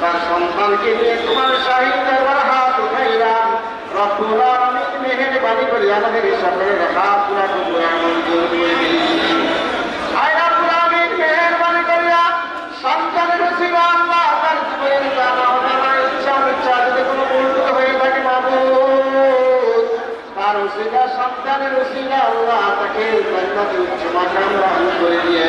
তার সন্তানকে নিয়ে তোমার শাহিদ দরবার হাত উঠাইলাম। রব্বুল আলামিন মেহেরবানি করে আমাদের সকলের হাত পুরা পুরা মঞ্জুর করে দিন আয় রব্বুল আলামিন মেহেরবানি করিয়া সন্তানের রসিবা আল্লাহ তার আল্লাহ উচ্চ মাকাম করে দিয়ে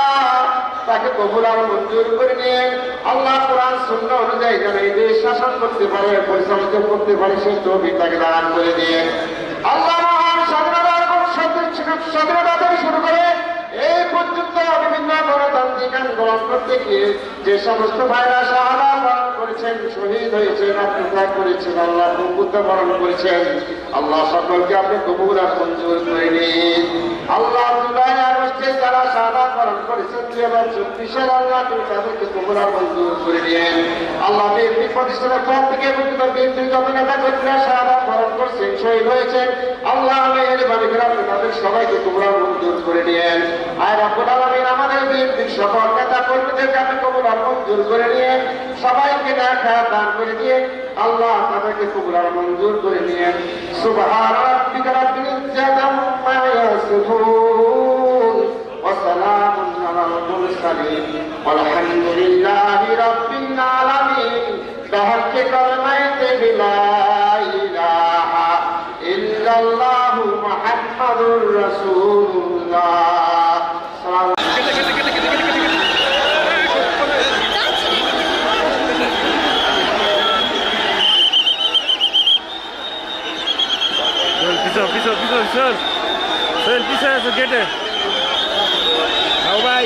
মঞ্জুর করে নিয়ে আল্লাহ কোরআন শূন্য অনুযায়ী যেন এই দেশ শাসন করতে পারে, পরিচালিত করতে পারে সে তাকে করে দিয়ে আল্লাহ শুরু করে এই পর্যন্ত বিভিন্ন যে সমস্ত ভাইরা করেছেন, শহীদ হয়েছেন করেছেন, আল্লাহ বরণ করেছেন, আল্লাহ সকলকে আপনি কবুল আর মঞ্জুর করে নিন। আল্লাহ যারা শাহাদা বরণ করেছেন দুই চব্বিশের আল্লাহ তুমি তাদেরকে আর মঞ্জুর করে নিন আল্লাহ বিএনপি প্রতিষ্ঠানের পর থেকে পর্যন্ত বিএনপি যত নেতা কর্মীরা শাহাদা বরণ করছেন শহীদ হয়েছেন আল্লাহ মেহরবানি করে আপনি তাদের সবাইকে আর মঞ্জুর করে নিন আর রব্বুল আলামিন, আমাদের বিএনপির সকল নেতা কর্মীদেরকে আপনি কবুল আর মঞ্জুর করে নিয়ে সবাইকে দেখা দান করে দিয়ে আল্লাহ তাদেরকে আর মঞ্জুর করে নিয়ে। সুবহান রাব্বিকা রাব্বিল ইজ্জাতি আম্মা ইয়াসিফুন। আলহামদুলিল্লাহ রব্বিল আলামিন তাহাকে কলমায়ে লা ইলাহা ইল্লাল্লাহ মুহাম্মাদুর রাসূলুল্লাহ। পিছন পিছন পিছন পিছন পিছন গেটে ভাই।